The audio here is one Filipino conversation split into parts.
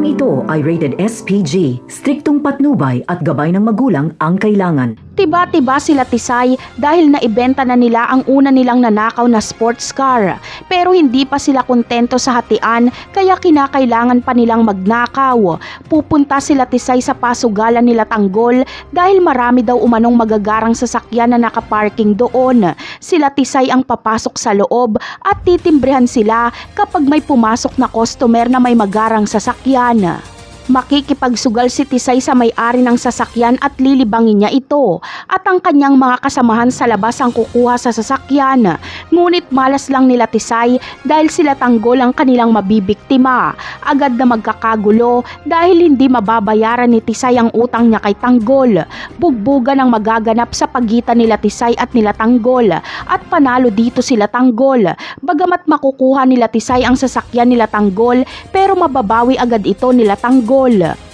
Programang ito ay rated SPG, striktong patnubay at gabay ng magulang ang kailangan. Tiba-tiba sila Tisay dahil naibenta na nila ang una nilang nanakaw na sports car. Pero hindi pa sila kontento sa hatian kaya kinakailangan pa nilang magnakaw. Pupunta sila Tisay sa pasugalan nila Tanggol dahil marami daw umanong magagarang sasakyan na nakaparking doon. Sila Tisay ang papasok sa loob at titimbrehan sila kapag may pumasok na customer na may magarang sasakyan. Makikipagsugal si Tisay sa may-ari ng sasakyan at lilibangin niya ito at ang kanyang mga kasamahan sa labas ang kukuha sa sasakyan. Ngunit malas lang nila Tisay dahil sila tanggol ang kanilang mabibiktima. Agad na magkakagulo dahil hindi mababayaran ni Tisay ang utang niya kay Tanggol. Bugbugan ang magaganap sa pagitan nila Tisay at nila Tanggol at panalo dito sila Tanggol. Bagamat makukuha nila Tisay ang sasakyan nila Tanggol pero mababawi agad ito nila Tanggol.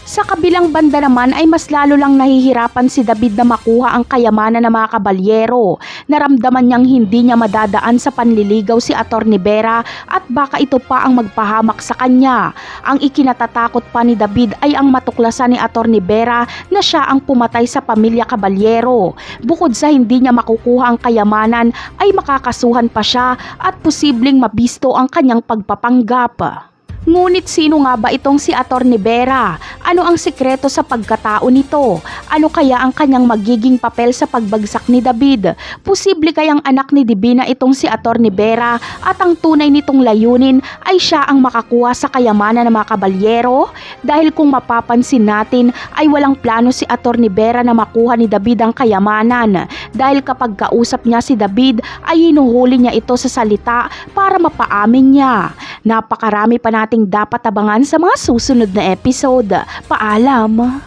Sa kabilang banda naman ay mas lalo lang nahihirapan si David na makuha ang kayamanan ng mga kabalyero. Naramdaman niyang hindi niya madadaan sa panliligaw si Atty. Vera at baka ito pa ang magpahamak sa kanya. Ang ikinatatakot pa ni David ay ang matuklasan ni Atty. Vera na siya ang pumatay sa pamilya kabalyero. Bukod sa hindi niya makukuha ang kayamanan ay makakasuhan pa siya at posibleng mabisto ang kanyang pagpapanggap. Ngunit sino nga ba itong si Atty. Vera? Ano ang sikreto sa pagkatao nito? Ano kaya ang kanyang magiging papel sa pagbagsak ni David? Posible kayang anak ni Divina itong si Atty. Vera at ang tunay nitong layunin ay siya ang makakuha sa kayamanan ng mga kabalyero? Dahil kung mapapansin natin ay walang plano si Atty. Vera na makuha ni David ang kayamanan. Dahil kapag kausap niya si David ay hinuhuli niya ito sa salita para mapaamin niya. Napakarami pa nating dapat abangan sa mga susunod na episode. Paalam!